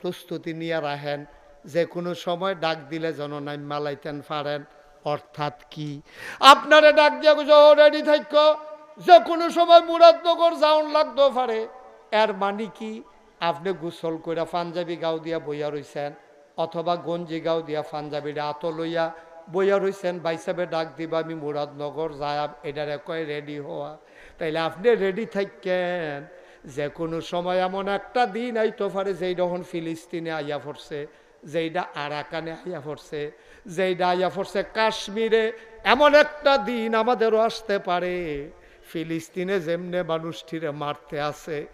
প্রস্তুতি নিয়ে রাখেন। যে কোনো সময় ডাক দিলে যেন নাই মালাইতেন পারেন। অর্থাৎ কি? আপনারে ডাক দিয়ে রেডি থাক যে কোনো সময় মুরাদনগর যাওন লাগতো পারে। এর মানে কি? আপনি গোসল করে পাঞ্জাবি গাও দিয়া বইয়া রইছেন, অথবা গঞ্জি গাও দিয়া পাঞ্জাবিরা আত লইয়া বইয়া রইছেন, বাইসাবে ডাক দিবা, আমি মুরাদনগর যায়াম এটারে কয় রেডি হওয়া? তাইলে আপনি রেডি থাকেন যে কোনো সময় এমন একটা দিন আইতো পারে যেই যখন ফিলিস্তিনে আইয়া পড়ছে যেইটা আরাকানে আইয়া পড়ছে যেইটা আইয়া পড়ছে কাশ্মীরে, এমন একটা দিন আমাদেরও আসতে পারে। ফিলিস্তিনে যেমনে মানুষটিরে মারতে আছে,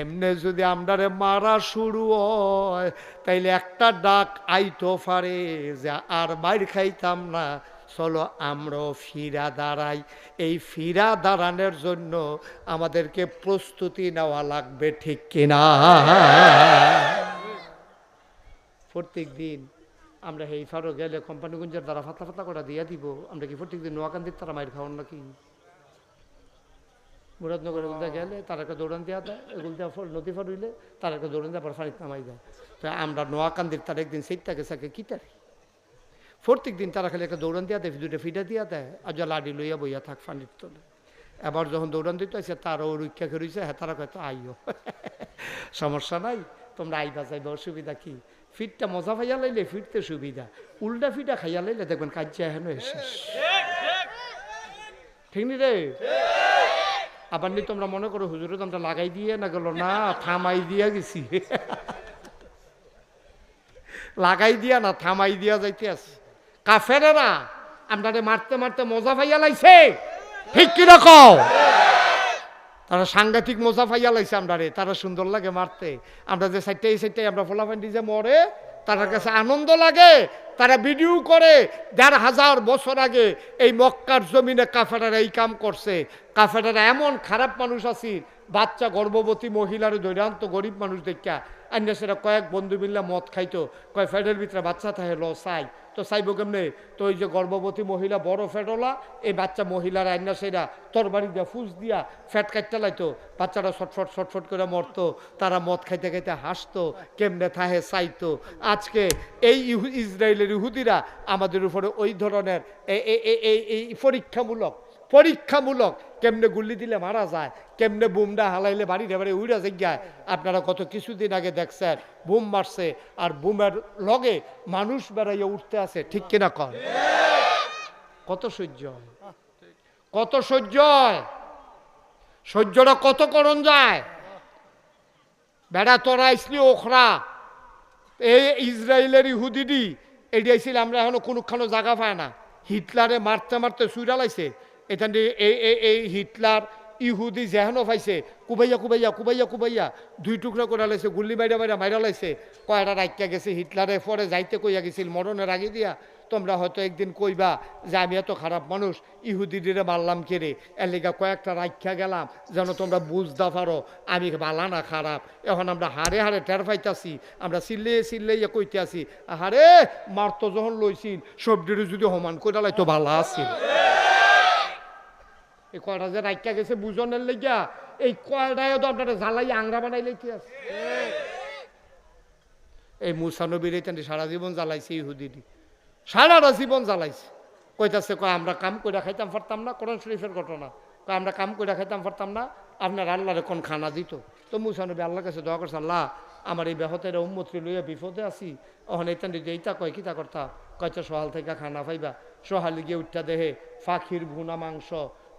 এমনে যদি আমরারে মারা শুরু হয়, তাইলে একটা ডাক আইতো পারে যে আর মাইর খাইতাম না চলো আমরাও ফিরা দাঁড়াই। এই ফিরা দাঁড়ানোর জন্য আমাদেরকে প্রস্তুতি নেওয়া লাগবে, ঠিক কিনা? প্রত্যেক দিন আমরা এই ফারো গেলে কোম্পানিগঞ্জের দ্বারা ফাতলা ফাতলা করে দিয়ে দিব। আমরা কি প্রত্যেক দিন নোয়াকান্দির তারা মাইর খাওয়ান নাকি? মুরাদনগর এগুলো গেলে তার একটা দৌড়ান দেওয়া দেয়, এগুলো দেওয়া নদী ফার হইলে তার একটা দৌড়ান দেওয়া পর নামাই দেয়। তো আমরা নোয়াকান্দির তার একদিন সেইটাকে সাকে কী তারি প্রত্যেক দিন তারা খালি একটা দৌড়ান দিয়া দেয় দুটো ফিটা দিয়া দেয়, আর যা লাডি লইয়া বইয়া থাক ফানির তোলে। এবার যখন দৌড়ান দিতে আসে তারও রক্ষা করেছে হ্যাঁ তারা কয়তো আইও সমস্যা নাই, তোমরা আইবা যাইবা, অসুবিধা কি? ফিটটা মজা পাইয়া লাইলে ফিরতে সুবিধা, উল্টা ফিটা খাইয়া লাইলে দেখবেন কাজ্যা হেন শেষ। ঠিক নি রে? আবার নি তোমরা মনে করো হুজুরে তোমরা লাগাই দিয়ে না গেল, না, থামাই দিয়া গেছি। লাগাই দিয়া না, থামাই দিয়া যাইতে আছে। কাফেরেরা আপনারে মারতে মারতে মজা পাইয়া লাইছে। ঠিক কীরকম তারা সাংঘাতিক মজা পাইয়া লাইছে আমরারে, তারা সুন্দর লাগে মারতে। আমরা যে সাইডটা এই সাইডটাই আমরা ফোলাফান্ডি যে মরে তার কাছে আনন্দ লাগে, তারা ভিডিও করে। দেড় হাজার বছর আগে এই মক্কার জমিনে কাফেরারা এই কাম করছে। কাফেরারা এমন খারাপ মানুষ আছি, বাচ্চা গর্ভবতী মহিলার দৈরান্ত গরিব মানুষ দেখা অন্য সেটা কয়েক বন্ধু মিললে মদ খাইতো। কয় ফ্যাটের ভিতরে বাচ্চা থাকে ল চাই তো সাইবো কেমনে? তো ওই যে গর্ভবতী মহিলা, বড় ফ্যাটলা এই বাচ্চা মহিলার আইনা সেরা, তরবারি দিয়া, ফুস দিয়া, ফ্যাট কাটতে লাইতো বাচ্চারা ছটফট ছটফট করে মরতো, তারা মদ খাইতে খাইতে হাসতো, কেমনে থাহে চাইতো। আজকে এই ইসরায়েলের ইহুদিরা আমাদের উপরে ওই ধরনের এই পরীক্ষামূলক পরীক্ষামূলক কেমনে গুল্লি দিলে মারা যায়, কেমনে বুমটা হালাইলে বাড়ি বাড়ি উড়া যায় আপনারা কত কিছুদিন আগে দেখছেন, বুম মারছে, আর বুমের লগে মানুষ বেড়াইয়া উঠতে আছে, ঠিক কিনা কর কত সহ্য? হয়? কত সহ্য? হয়? সহ্যটা কত করণ যায়? বেড়া তোরা ইসলি ওখরা। এই ইসরায়েলের ইহুদিডি এটি আইছিল আমরা এখনও কোনোখানো জায়গা পায় না। হিটলারে মারতে মারতে সুইরা লাইছে। এখান দিয়ে এই এই হিটলার, ইহুদি যেহেনো পাইছে, কুবাইয়া কুবাইয়া কুবাইয়া কুবাইয়া, দুই টুকরা করে লাইছে গুল্লি মাইরা মাইরা মাইরা লাইছে কয়টা রাখিয়া গেছে হিটলারে পরে যাইতে কইয়া গেছিল মরণের আগে দিয়া। তোমরা হয়তো একদিন কইবা যে আমি এত খারাপ মানুষ, ইহুদিদিরে মারলাম কেড়ে এর লেগা কয়েকটা রাখিয়া গেলাম, যেন তোমরা বুঝতে পারো, আমি বালা না খারাপ। এখন আমরা হারে হারে টের পাইতাছি, আমরা চিল্লে চিল্লে ইয়ে কইতে আছি হারে মারতো যখন লইছিল সবজির যদি সমান করে লাইতো ভালো আছিল। এই কয়টা যে রাখিয়া গেছে বুঝনের লেগিয়া, এই কয়টায় তো আপনারা জ্বালাই আংরা বানাই লাইতে আছে? এই মুসানবীর সারা জীবন জ্বালাইছে ইহুদিদি সারাটা জীবন জ্বালাইছে। কইতাছে, কয়, আমরা কাম করে খাইতাম পারতাম না, কোরআন শরীফের ঘটনা। কয়, আমরা কাম করে খাইতাম পারতাম না, আপনার আল্লাহরে কোন খানা দিত? তো মুসানবী আল্লাহর কাছে দোয়া করছে, আল্লাহ, আমার এই ব্যাহতের উম্মত্রী লইয়া বিপদে আছি। এইতান যদি এইটা কয়, কিতা করতা? কয়টা সহাল থেকে খানা পাইবা। সহালে গিয়ে উঠটা দেহে, ফাঁকির ভুনা মাংস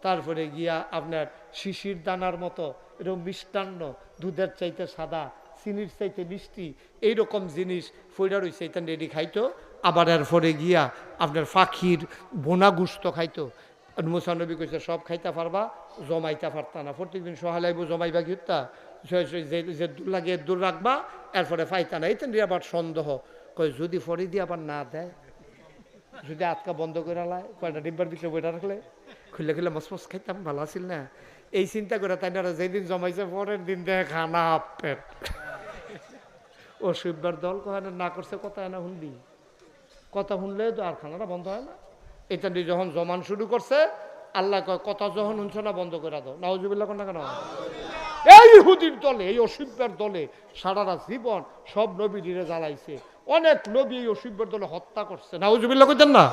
তারপরে গিয়া আপনার শিশির দানার মতো এরকম মিষ্টান্ন, দুধের চাইতে সাদা, চিনির চাইতে মিষ্টি, এইরকম জিনিস ফইরা রয়েছে এটা রেডি খাইতো। আবার এর পরে গিয়া আপনার ফাঁকির বোনা গুস্ত খাইতো। মুসানবী কইছে, সব খাইতে পারবা, জমাইতে পারতা না। প্রত্যেকদিন সহালাইব জমাইবা গিতা যে দূর লাগে দূর রাখবা, এরপরে পাইতা না। এইতেন আবার সন্দেহ। কয়, যদি ফরি দিয়ে আবার না দেয়, যদি আটকা বন্ধ করে লাই কয়টা ডিব্বার ভিতরে বইটা রাখলে? খুললে খুললে মসমস খাইতাম ভালো আছিল না। এই চিন্তা করে তাই না যেদিন জমাইছে পরের দিন দেখে খানা পেট। ও শিববার দল কয় না, না করছে কথা না শুনবি। কথা শুনলে তো আর খানাটা বন্ধ হয় না। এটা দিয়ে যখন জমান শুরু করছে আল্লাহ কয় কথা যখন শুনছো না বন্ধ করে দাও নাউজুবিল্লা কোন কেন? এই ইহুদির দলে এই অসভ্যের দলে সারারা জীবন সব নবীরে জ্বালাইছে। অনেক নবী এই অসভ্যের দলে হত্যা করছে। নাউজুবিল্লাহ কইতেন না?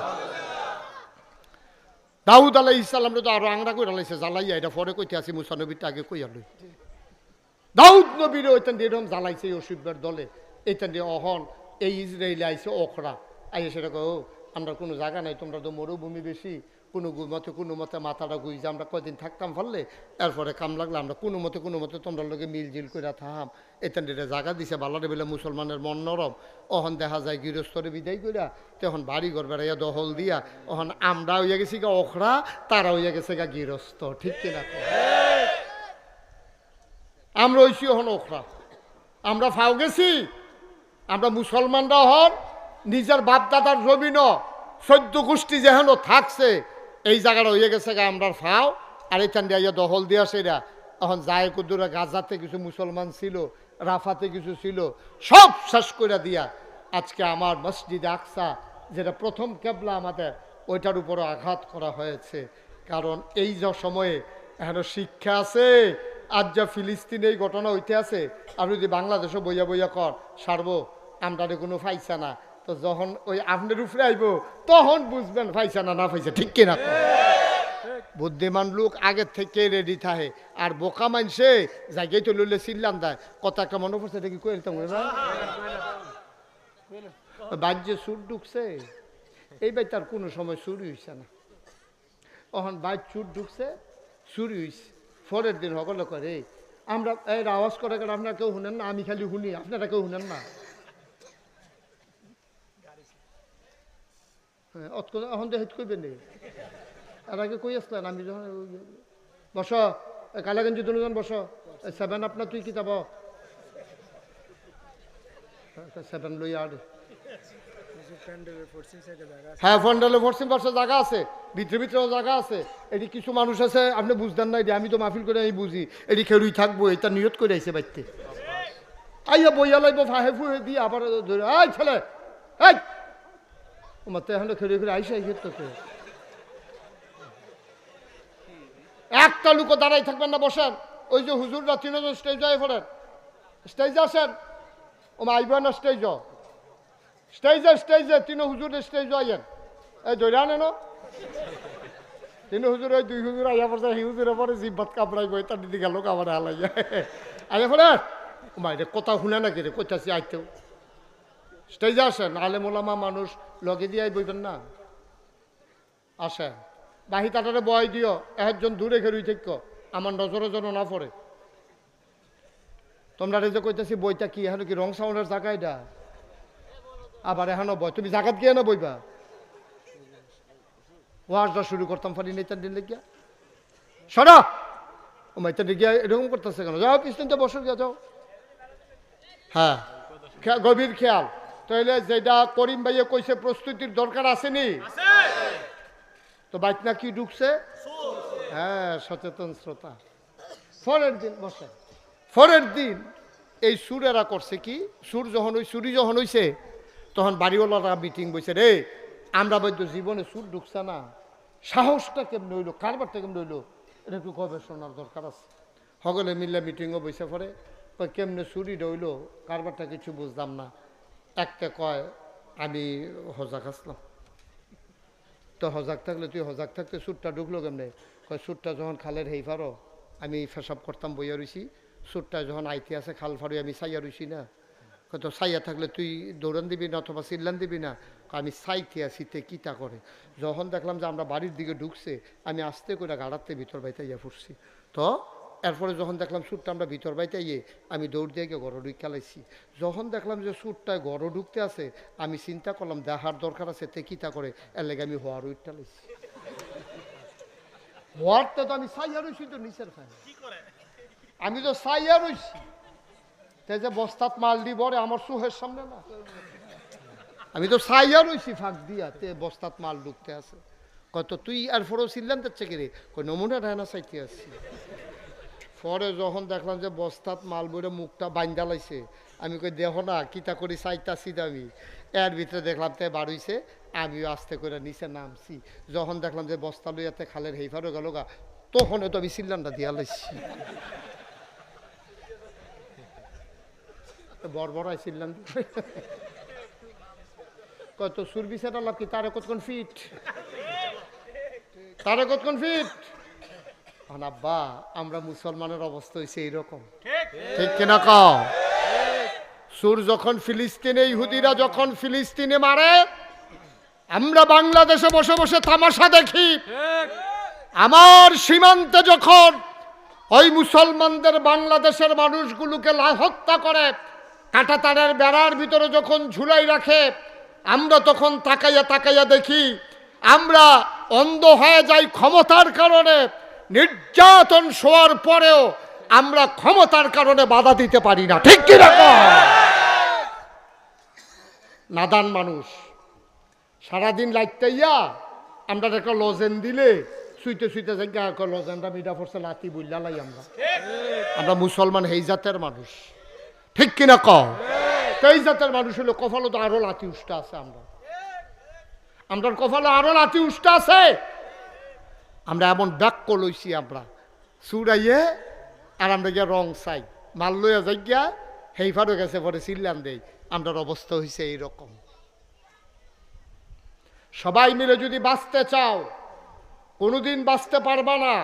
দাউদ আলাই ইসালাম তো আরও আংরা করে আলাইছে জ্বালাইয়া এটা পরে কইতে আসি মুসা নবীর আগে কইয়া লই। দাউদ নবীর ওইটান দিয়ে এরকম জ্বালাইছে অসুবিধার দলে এইটান দিয়ে অহন এই ইসরায়েলে আইসে অখরা। আইসে সেটা কো আমরা কোনো জায়গা নাই তোমরা তো মরুভূমি বেশি কোনো মতে কোনো মতে মাথাটা গুইছে আমরা কয়দিন থাকতাম পারলে এরপরে কাম লাগলে, আমরা কোনো মতে কোনো মতে তোমরা লোকে মিলজিল করে থাম এতেন এটা জায়গা দিছে বালারে বেলে মুসলমানের মন নরম। অহন দেখা যায় গৃহস্থরে বিদায় কইরা, তখন বাড়ি ঘর বেড়াইয়া দহল দিয়া, অহন আমরা হইয়া গেছি গা অখরা, তারা হইয়া গেছে গা গৃহস্থ, ঠিক কিনা? আমরা হইছি হন ওখরা আমরা ফাও গেছি, আমরা মুসলমানরা হন, নিজের বাপদাদার জমিন সদ্য গোষ্ঠী যেহেন থাকছে এই জায়গাটা হয়ে গেছে গা আমরা ফাও। আর এইখান দিয়ে দখল দিয়া সেরা এখন যায় কুদ্দুরা গাজাতে কিছু মুসলমান ছিল, রাফাতে কিছু ছিল, সব শেষ করে দিয়া আজকে আমার মসজিদ আকসা, যেটা প্রথম কেবলা আমাদের, ওইটার উপরে আঘাত করা হয়েছে। কারণ এই যে সময়ে এখনও শিক্ষা আছে, আজ যা ফিলিস্তিনে এই ঘটনা হইতে আছে, আর যদি বাংলাদেশও বইয়া বইয়া কর, সারব আমরা কোনো ফাইসা না। তো যখন ওই আপনার উপরে আইব, তখন বুঝবেন ফাইসা না না ফাইসা ঠিক কিনা? বুদ্ধিমান লোক আগের থেকে রেডি থাকে। আর বোকা মানছে জায়গায় তো লইলে চিল্লাম দেয় কত একটা মনে পড়ছে দেখি কই দিতাম না বাজ্যে সুর ঢুকছে। এই বাই তার কোনো সময় চুরি হইছে না। তখন বাইক চুর ঢুকছে, চুরি হইছে। পরের দিন সকলে করে, আমরা এর আওয়াজ করে আপনারা কেউ শুনেন না, আমি খালি শুনি আপনারা কেউ শুনেন না। হ্যাঁ এখন দেখিত কইবেন নি। আর আগে কই আসলেন? আমি যখন বস কালাগঞ্জি দুজন বস সেভেন আপনার তুই কি যাব সেভেন লই আর হ্যাঁ ফন্ডালে জায়গা আছে, ভিতরে ভিতরেও জায়গা আছে। এটি কিছু মানুষ আছে, আপনি বুঝতেন না আমি তো মাহফিল করে আমি বুঝি। এটি খেলুই থাকব, এটা নিয়ত করে আইছে বাইতে আইয়া বইয়া লাগবো ফাহে ফুহে দিয়ে আবার ধরে, এই ছেলে, এই! আমার তো এখন খেলে খেলে আইসে আইসে তোকে। একটা লুকো দাঁড়াই থাকবেন না, বসেন। ওই যে হুজুররা তিনজন স্টেজে আয় পড়েন। স্টেজে আসেন ও মা, আইব না স্টেজ স্টেজে স্টেজে তিন হুজুর স্টেজ আইয়েন। এই ধরে আনেন তিন হুজুর ওই দুই হুজুর আইয়া পড়ছে, সেই হুজুরের পরে জিব্বাত কাপড়াইব তার দিদি গেল কাপড় হালাইয়া। আইয়া পড়ে এটা কথা শুনে নাকি রে? কোথাছি আইতেও। স্টেজে আসেন মোলামা মানুষ, লগে দিয়ে বইবেন না? আসেন। বাহি তাটারে বয় দিও, একজন দূরে খেরুই থেক আমার নজরে যেন না পড়ে। তোমরা যে কইতেছি, বইটা কি, এখন কি রং সাউন্ডের জায়গা এটা? আবার এখনও বই, তুমি জাগাত গিয়ে না বইবা? ওয়াজটা শুরু করতাম পারি নেতার দিন লেগিয়া। সরা ও মাইতার গিয়া এরকম করতেছে কেন? যাও, পিছনটা বসে, গিয়া যাও। হ্যাঁ গভীর খেয়াল। তাহলে যেটা করিম ভাইয়ে কইছে প্রস্তুতির দরকার আসেনি? তো বাইকনা কি ঢুকছে? হ্যাঁ সচেতন শ্রোতা। পরের দিন বসে। পরের দিন এই সুরেরা করছে কি? সুর যখন ওই সুরি যখন হইছে তখন বাড়িওয়ালারা মিটিং বসে রে আমরা বৈদ্য জীবনে সুর ঢুকছে না। সাহসটা কেমন হইল? কারবারটা কেমন হইল? এটা একটু গবেষণার দরকার আছে। সকলে মিললে মিটিংও বসে পড়ে কয় কেমনে সুরি রইল কারবারটা কিছু বুঝতাম না। একটা কয়, আমি হজাক আসলাম। তো হজাক থাকলে তুই হজাক থাকতে সুরটা ঢুকলো কেমনে? কয়, সুরটা যখন খালের হেই ফারো আমি ফেসাব করতাম, বইয়া রইছি। সুরটা যখন আইতে আছে খাল ফারুই আমি সাইয়া রইছি না। কত সাইয়া থাকলে তুই দৌড়ান দিবি না অথবা চিল্লান দিবি না? আমি সাইতে আছি তে কিতা করে? যখন দেখলাম যে আমরা বাড়ির দিকে ঢুকছে, আমি আস্তে করে গাড়াতে ভিতর বাইতে ইয়া ফুটছি। তো এরপরে যখন দেখলাম সুরটা আমরা ভিতর বাইতে ইয়ে আমি দৌড় দিয়ে গিয়ে গড় ঢুক খেলাইছি। যখন দেখলাম যে সুরটায় গড় ঢুকতে আছে আমি চিন্তা করলাম দেখার দরকার আছে তে কিতা করে? এর লেগে আমি হওয়ার উইট টালাইছি হওয়ারটা তো আমি সাইয়া রইছি তো নিচের খায় আমি তো সাইয়া রইছি। তে যে বস্তাত মাল দিব রে আমার সুহের সামনে না। আমি তো সাইয়া রইছি ফাঁক দিয়া তে বস্তাত মাল ঢুকতে আছে। কত তুই আর ফোরও ছিলেন যাচ্ছে কি রে কই নমুনা রায়না চাইতে আসছি। পরে যখন দেখলাম যে বস্তাত মাল বইরে মুখটা বাইন্দা লাইছে, আমি কই, দেহ না, কিতা করি চাইতাছি আমি? এর ভিতরে দেখলাম তে বাড়ইছে আমিও আস্তে করে নিচে নামছি। যখন দেখলাম যে বস্তা লইয়াতে খালের হেইফারও গেল গা তখন তো আমি সিল্লানটা দিয়া লাইছি। বড় বড় আইছিলাম কত সুরবি সেটা লাভ কি? তারে কতক্ষণ ফিট তারে কতক্ষণ ফিট আব্বা আমরা মুসলমানের অবস্থা হয়েছে এইরকম। ঠিক। কিনা কও? সুর যখন ফিলিস্তিনে ইহুদিরা যখন ফিলিস্তিনে মারে আমরা বাংলাদেশে বসে বসে তামাশা দেখি। আমার সীমান্তে যখন ওই মুসলমানদের বাংলাদেশের মানুষগুলোকে হত্যা করে কাঁটাতারের বেড়ার ভিতরে যখন ঝুলাই রাখে আমরা তখন তাকাইয়া তাকাইয়া দেখি আমরা অন্ধ হয়ে যাই ক্ষমতার কারণে। নির্যাতন শোয়ার পরেও আমরা ক্ষমতার কারণে বাধা দিতে পারি না। ঠিক কীরকম নাদান মানুষ, সারাদিন লাইটাইয়া আমরা একটা লজেন দিলে সুইতে সুইতে জায়গা লজেনটা মিঠা পড়ছে লাতি বুল্লা লাই আমরা। আমরা মুসলমান এই জাতের মানুষ। ঠিক কিনা ক এই জাতের মানুষ হলো কপালে তো আরও লাতি উষ্টা আছে আমরা। আমরা কপালে আরও লাতি উষ্টা আছে। আমরা এমন ব্যাক্য লইছি আমরা। সুরাইয়ে আর আমরা গিয়া রং চাই। মাল লইয়া যাই গিয়া হেইফারও গেছে পরে চিল্লান দেই। আমরার অবস্থা হয়েছে এইরকম। সবাই মিলে যদি বাঁচতে চাও, কোনোদিন বাঁচতে পারবা না।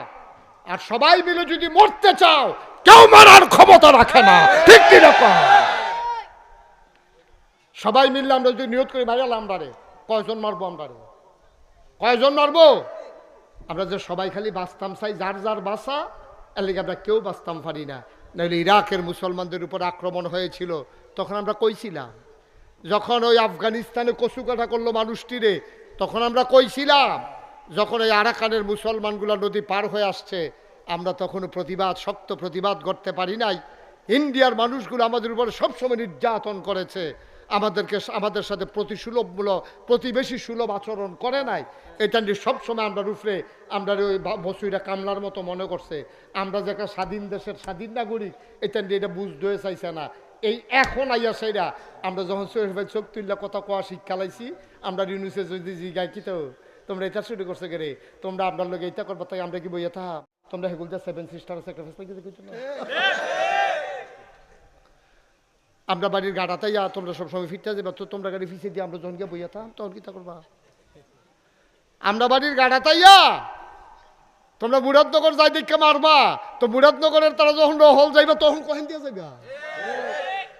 আর সবাই মিলে যদি মরতে চাও, কেউ মারার ক্ষমতা রাখে না। ঠিক কীরকম সবাই মিললে আমরা যদি নিয়ত করি ভাইয়াল আমরারে। কয়জন মারবো আমরারে? কয়জন মারবো? আমরা যে সবাই খালি বাঁচতাম চাই, যার যার বাসা এর লিগে আমরা কেউ বাঁচতাম পারি না। নাহলে ইরাকের মুসলমানদের উপর আক্রমণ হয়েছিল, তখন আমরা কইছিলাম যখন ওই আফগানিস্তানে কচুকাটা করল মানুষটিরে তখন আমরা কইছিলাম যখন ওই আরাকানের মুসলমানগুলো নদী পার হয়ে আসছে, আমরা তখন প্রতিবাদ, শক্ত প্রতিবাদ করতে পারি নাই। ইন্ডিয়ার মানুষগুলো আমাদের উপরে সবসময় নির্যাতন করেছে। আমাদেরকে আমাদের সাথে প্রতিসুলভমূলক প্রতিবেশী সুলভ আচরণ করে নাই। এটা নিয়ে সবসময় আমরা রুফরে, আমরা ওই বসুইরা কামলার মতো মনে করছে। আমরা যে একটা স্বাধীন দেশের স্বাধীন নাগরিক, এটা নিয়ে এটা হয়ে চাইছে না। এই এখন আইয়া সেইরা, আমরা যখন সৈয়দ ভাই চোখ কথা কোয়া শিক্ষা লাইছি, আমরা ইউনিসে যদি জিগাই কি তো? তোমরা এটা শুরু করছে রে? তোমরা আপনার লোক এটা করব, তাই আমরা কি বইয়া থা তোমরা হেগুলজা সেভেন সিস্টার স্যাক্রিফাইস পাই কিছু না? আমরা বাড়ির গাড়াতে যা তোমরা সবসময় ফিরতে যাবে, তো তোমরা গাড়ি ফিসে দিয়ে আমরা গিয়ে বইয়া থাম, তখন কি করবা? আমরা বাড়ির গাড়াতে যা তোমরা মুরাদনগর যাই দেখে মারবা, তো মুরাদনগরের তারা যখন রহল যাইবা, তখন কহেন দিয়ে যাইবা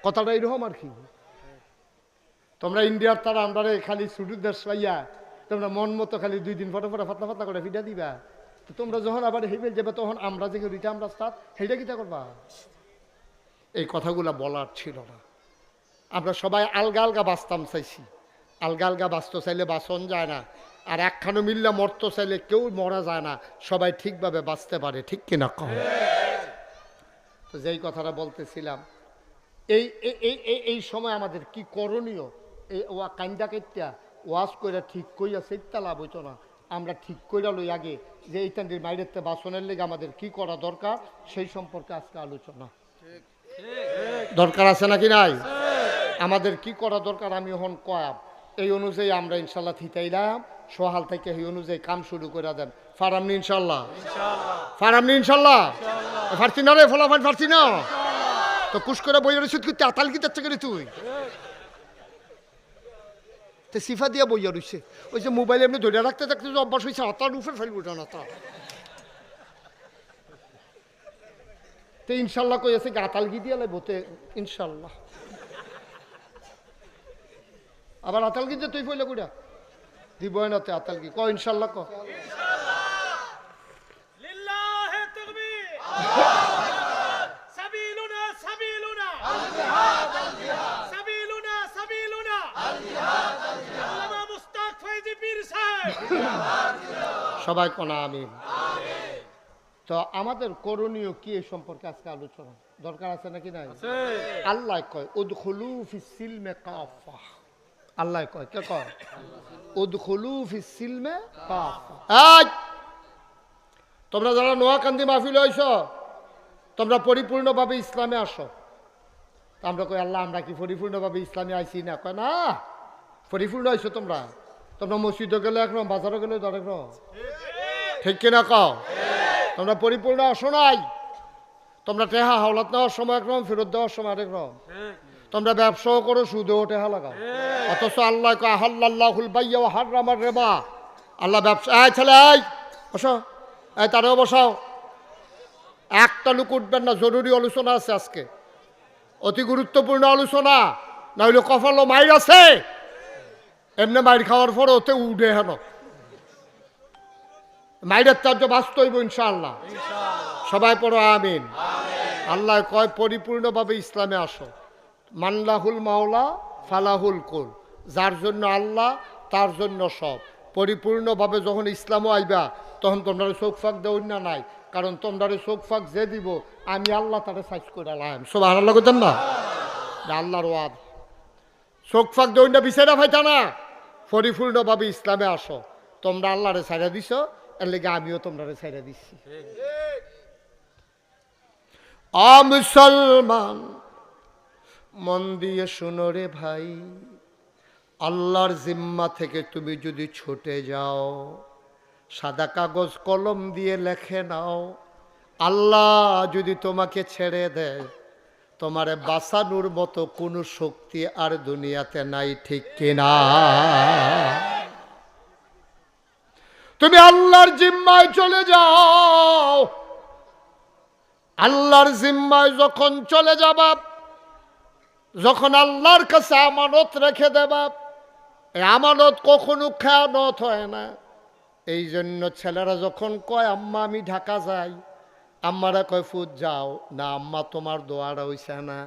কথাটা এরকম আর কি? তোমরা ইন্ডিয়ার তারা আমরা খালি ছুটির দেশ পাইয়া তোমরা মন মতো খালি দুই দিন ফটো ফটো ফাতলা ফাতলা করে ফিটা দিবা। তো তোমরা যখন আবার হেবেল যাবে তখন আমরা যে রিটা আমরা স্টার্ট সেইটা কিটা করবা? এই কথাগুলো বলার ছিল না। আমরা সবাই আলগা আলগা বাঁচতাম চাইছি। আলগা আলগা বাঁচতে চাইলে বাঁচন যায় না, আর একখানো মিললে মরতে চাইলে কেউ মরা যায় না, সবাই ঠিকভাবে বাঁচতে পারে, ঠিক কিনা কম তো যেই কথাটা বলতেছিলাম, এই, এই- এই এই এই সময় আমাদের কি করণীয়? এই ওয়া কান্দা কেত্যা ওয়াশ কইরা ঠিক কইয়া সেইটা লাভ হইতো না। আমরা ঠিক কইরা লই আগে যে এইটান্ডির মাইরের তে বাসনের লেগে আমাদের কি করা দরকার, সেই সম্পর্কে আজকে আলোচনা। দরকার আছে নাকি নাই? আমাদের কি করা দরকার আমি এখন কয়াব। এই অনুযায়ী আমরা ইনশাল্লাহ থিতাইলাম। সহাল থেকে এই অনুযায়ী কাম শুরু করে দেন। ফারামনি ইনশাল্লাহ? ফারামনি ইনশাল্লাহ? ফারছি না রে ফলাফল ফারছি না? তো কুশ করে বই রইছিস কি আতাল কি যাচ্ছে করে তুই? সিফা দিয়া বইয়া রইছে। ওই যে মোবাইল এমনি ধরে রাখতে থাকতে অভ্যাস হয়েছে আতার উপরে ফেলব না তো ইনশাল্লাহ কই আছে গাতালগি দিয়ে লেবো তে ইনশাল্লাহ। আবার আতাল যে তুই পইলে কুড়া দিব না তে আতালগি ক ইনশাল্লাহ ক সবাই কোনা আমি তো আমাদের করণীয় কি এই সম্পর্কে আজকে আলোচনা? দরকার আছে নাকি নাই? আল্লাহ কয় উদখুলু ফি সিলমে কাফা। আল্লাহ কয় কে কয়? উদখুলু ফি সিলমে কাফা। এই! তোমরা যারা নোয়াকান্দি মাহফিল হইছ তোমরা পরিপূর্ণভাবে ইসলামে আসো। আমরা কই আল্লাহ আমরা কি পরিপূর্ণভাবে ইসলামে আইছি না? কয় না পরিপূর্ণ হইছো তোমরা। তোমরা মসজিদে গেলে একরকম বাজারে গেলে একরকম ঠিক কিনা কও? তোমরা পরিপূর্ণ আসো নাই। তোমরা টেহা হাওলাত নেওয়ার সময় একরকম, ফেরত দেওয়ার সময় আরেক রকম তোমরা ব্যবসাও করো, সুদেও ওঠে হালাকা অথচ আল্লাহ কয় আহাল্লাহুল বাইয়া ও হার্রামার রেবা। আল্লাহ ব্যবসা এই ছেলে, এই, বসো। এই তারেও বসাও। একটা লোক উঠবেন না, জরুরি আলোচনা আছে আজকে। অতি গুরুত্বপূর্ণ আলোচনা, নইলে কফালো মাইর আছে। এমনি মাইর খাওয়ার পর ওতে উঠে হেন। মাইরের চার্য বাস্তব ইনশাআল্লাহ। সবাই পড়ো আমিন। আল্লাহ কয়, পরিপূর্ণভাবে ইসলামে আসো। মান্লাহুল মাওলা, ফালাহুল কুল। যার জন্য আল্লাহ, তার জন্য সব। পরিপূর্ণভাবে যখন ইসলামও আইবা, তখন তোমরা চোখ ফাঁক দেও না নাই। কারণ তোমরা চোখ ফাঁক যে দিব, আমি আল্লাহ তারে সাইজ করে আলাম সব আল্লাহ করতেন না, আল্লাহর ওয়াদ। চোখ ফাঁক দেও না বিচারা ফাইতা না। পরিপূর্ণভাবে ইসলামে আসো। তোমরা আল্লাহরে ছাইরা দিছ এর লেগে আমিও তোমরা ছাইরা দিচ্ছি মুসলমান, মন দিয়ে শুনো রে ভাই, আল্লাহর জিম্মা থেকে তুমি যদি ছুটে যাও, সাদা কাগজ কলম দিয়ে লেখে নাও, আল্লাহ যদি তোমাকে ছেড়ে দেয়, তোমারে বাঁচানোর মতো কোনো শক্তি আর দুনিয়াতে নাই, ঠিক কিনা? তুমি আল্লাহর জিম্মায় চলে যাও। আল্লাহর জিম্মায় যখন চলে যাবা, যখন আল্লাহর কাছে আমানত রেখে দেবা আমানত কখনো খেয়ানত হয় না। এই জন্য ছেলেরা যখন কয়, আম্মা, আমি ঢাকা যাই। আম্মারা কয় ফুট যাও। না, আম্মা, তোমার দোয়ারা হইছে না।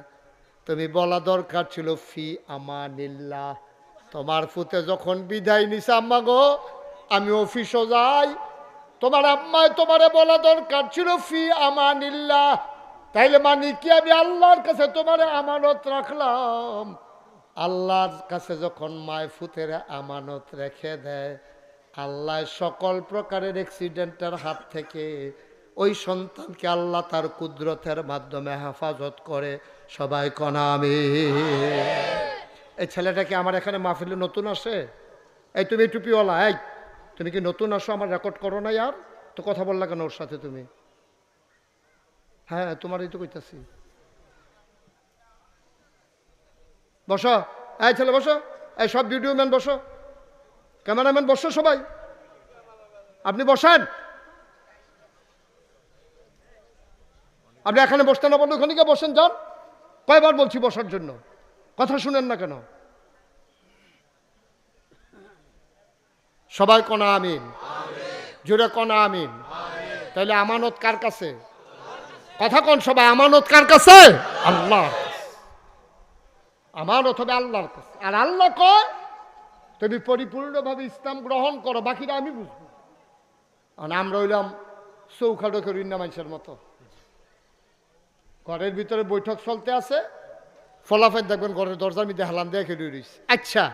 তুমি বলা দরকার ছিল, ফি আমা নিল্লা তোমার ফুতে যখন বিদায় নিছে, আম্মা গো আমি অফিসও যাই। তোমার আম্মায় তোমারে বলা দরকার ছিল, ফি আমানিল্লাহ। তাইলে মানে কি আমি আল্লাহর কাছে তোমারে আমানত রাখলাম? আল্লাহর কাছে যখন মায় ফুতের আমানত রেখে দেয়, আল্লাহ সকল প্রকারের অ্যাক্সিডেন্টের হাত থেকে ওই সন্তানকে আল্লাহ তার কুদরতের মাধ্যমে হেফাজত করে। সবাই কনা আমি? এই ছেলেটা কি আমার এখানে মাহফিলে নতুন আসে? এই তুমি টুপিওয়ালা, এই। তুমি কি নতুন আসো? আমার রেকর্ড করো না আর? তো কথা বললা কেন ওর সাথে তুমি? হ্যাঁ তোমার এই তো কইতাছি। বসো। এই ছেলে, বসো। এই সব ভিডিও ম্যান বসো। ক্যামেরাম্যান বসো সবাই। আপনি বসেন। আপনি এখানে বসতে না বললে ওখানে গিয়ে বসেন, যান। কয়বার বলছি বসার জন্য? কথা শুনেন না কেন? সবাই কনা আমিন। জোরে কনা আমিন। তাহলে আমানত কার কাছে? কথা কোন সবাই, আমানত কার কাছে? আল্লাহ আমানত হবে আল্লাহর কাছে। আর আল্লাহ কয়, তুমি পরিপূর্ণভাবে ইসলাম গ্রহণ করো, বাকিটা আমি বুঝব। আর আমরা হইলাম চৌখাটো করি না মতো। ঘরের ভিতরে বৈঠক চলতে আছে। ফলাফল দেখবেন ঘরের দরজার মধ্যে হেলান দিয়ে খেলে রয়েছে আচ্ছা।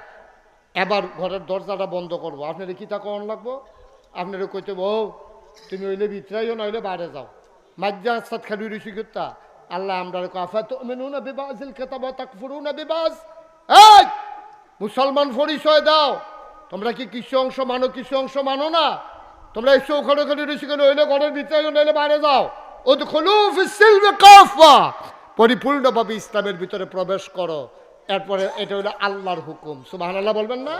এবার ঘরের দরজাটা বন্ধ করব। আপনার কি তা কখন লাগবো? আপনারা কইতে ও তুমি হইলে ভিতরাইও না হইলে বাইরে যাও। মাজ্জা সাত খালি রয়েছি করতা আল্লাহ আমরা কাফা তো মেনু না বিবাজিল খেতাব তাক ফুরু না বিবাজ? এই, মুসলমান পরিচয় দাও। তোমরা কি কিছু অংশ মানো, কিছু অংশ মানো না? তোমরা এই চৌখানে খালি রয়েছি কেন? হইলে ঘরের ভিতরে নইলে বাইরে যাও। ও তো পরিপূর্ণভাবে ইসলামের ভিতরে প্রবেশ করো। এরপরে এটা হলো আল্লাহর হুকুম। সুবাহ আল্লাহ বলবেন না?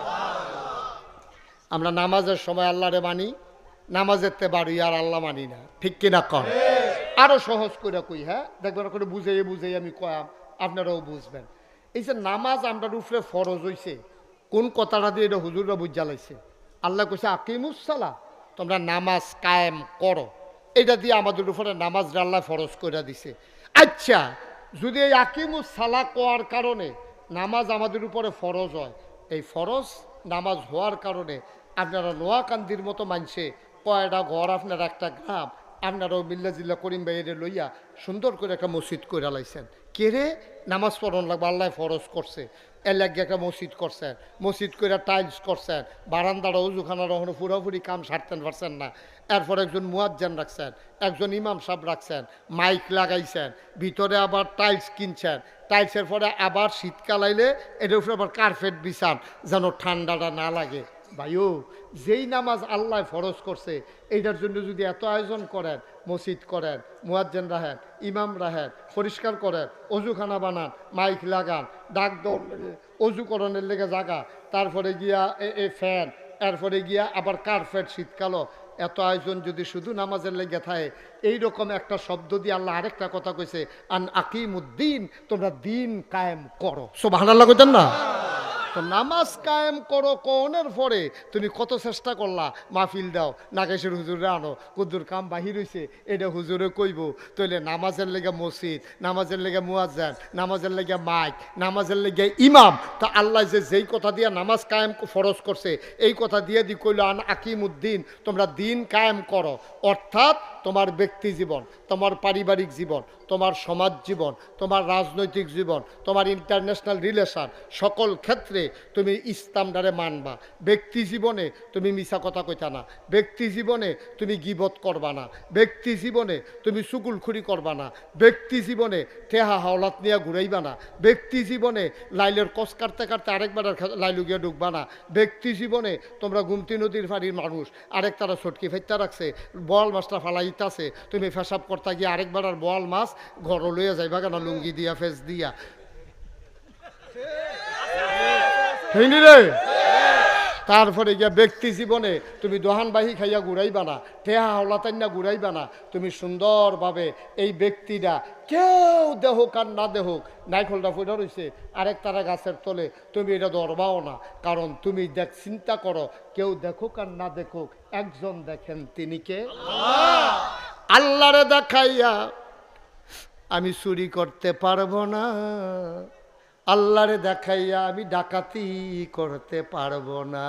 আমরা নামাজের সময় আল্লাহরে মানি, নামাজের তে বাড়ি আর আল্লাহ মানি না। ঠিক কিনা কর আরও সহজ করে কই হ্যাঁ? দেখবেন করে বুঝাইয়ে বুঝাই আমি কয়াম, আপনারাও বুঝবেন। এই যে নামাজ আমরা উপরে ফরজ হইছে, কোন কথাটা দিয়ে এটা হুজুররা বুঝা লাইছে? আল্লাহ কইছে আকিমুসালা তোমরা নামাজ কায়েম করো। এটা দিয়ে আমাদের উপরে নামাজ আল্লাহ ফরজ করে দিছে। আচ্ছা যদি এই আকিমুস সালা কোয়ার কারণে নামাজ আমাদের উপরে ফরজ হয়। এই ফরজ নামাজ হওয়ার কারণে আপনারা নোয়াকান্দির মতো মানছে কয়টা ঘর, আপনার একটা গ্রাম, আপনারাও মিল্লা জিল্লা করিম বাইরে লইয়া সুন্দর করে একটা মসজিদ করে লাইছেন। কেরে নামাজ পড়ন লাগবে, আল্লাহ ফরজ করছে। এর লাগে একটা মসজিদ করছেন, মসজিদ করে টাইলস করছেন বারান্দাটা উজুখানার ওখানে পুরোপুরি কাম সারতেন পারছেন না। এরপর একজন মুয়াজ্জান রাখছেন, একজন ইমাম সাহেব রাখছেন, মাইক লাগাইছেন, ভিতরে আবার টাইলস কিনছেন, টাইলসের পরে আবার শীতকাল আইলে এটার উপরে আবার কার্পেট বিছান, যেন ঠান্ডাটা না লাগে। ভাইও, যেই নামাজ আল্লাহ ফরজ করছে, এইটার জন্য যদি এত আয়োজন করেন, মসজিদ করেন, মুয়াজ্জেন রাহেন ইমাম রাহেন পরিষ্কার করেন, অজুখানা বানান, মাইক লাগান, ডাক অজুকরণের লেগে জাগা, তারপরে গিয়া এ এ ফ্যান, এরপরে গিয়া আবার কার্পেট শীতকালও এত আয়োজন যদি শুধু নামাজের লেগে থাকে, এইরকম একটা শব্দ দিয়ে আল্লাহ আরেকটা কথা কইছে, আন আকিম উদ্দিন তোমরা দিন কায়েম করো। সো ভালো লাগতেন না? তো নামাজ কায়েম করো কনের পরে। তুমি কত চেষ্টা করলা? মাহফিল দাও। নাগেশের হুজুরে আনো। কুদ্দুর কাম বাহির হইছে। এটা হুজুরে কইব তইলে নামাজের লেগে মসজিদ, নামাজের লেগে মুয়াজ্জান, নামাজের লেগে মাইক, নামাজের লেগে ইমাম। তা আল্লাহ যে যেই কথা দিয়ে নামাজ কায়েম ফরজ করছে, এই কথা দিয়ে দি কইল, আন আকিম উদ্দিন তোমরা দিন কায়েম করো। অর্থাৎ তোমার ব্যক্তি জীবন, তোমার পারিবারিক জীবন, তোমার সমাজ জীবন, তোমার রাজনৈতিক জীবন, তোমার ইন্টারন্যাশনাল রিলেশন সকল ক্ষেত্রে তুমি ইসলামটারে মানবা। ব্যক্তি জীবনে তুমি মিশা কথা কইতা না। ব্যক্তি জীবনে তুমি গিবত করবা না। ব্যক্তি জীবনে তুমি সুকুলখুরি করবা না। ব্যক্তি জীবনে টেহা হাওলাত নিয়ে ঘুরাইবা না। ব্যক্তি জীবনে লাইলের কস কাটতে কাটতে আরেকবার লাইলু গিয়ে ঢুকবা না। ব্যক্তি জীবনে তোমরা গুমতি নদীর ফাড়ির মানুষ। আরেক তারা ছটকি ফেটটা রাখছে। বল মাছটা ফালাইতাছে তুমি ফেসাব করতে গিয়ে আরেকবার আর বল মাছ ঘর লইয়া যাইবা কেন? লুঙ্গি দিয়া, ফেস দিয়া। হইনি রে! তারপরে গিয়া ব্যক্তি জীবনে তুমি দোহানবাহী খাইয়া ঘুরাইবা না টেহা হলাতান্না ঘুরাইবা না, তুমি সুন্দরভাবে এই ব্যক্তিটা কেউ দেহক আর না দেহক নাইখলটা ফুটা রয়েছে আরেক তারা গাছের তলে, তুমি এটা ধরবাও না, কারণ তুমি দেখ, চিন্তা করো, কেউ দেখুক আর না দেখুক, একজন দেখেন তিনি কে? আল্লাহরে দেখাইয়া আমি চুরি করতে পারব না। আল্লাহরে দেখাইয়া আমি ডাকাতি করতে পারব না।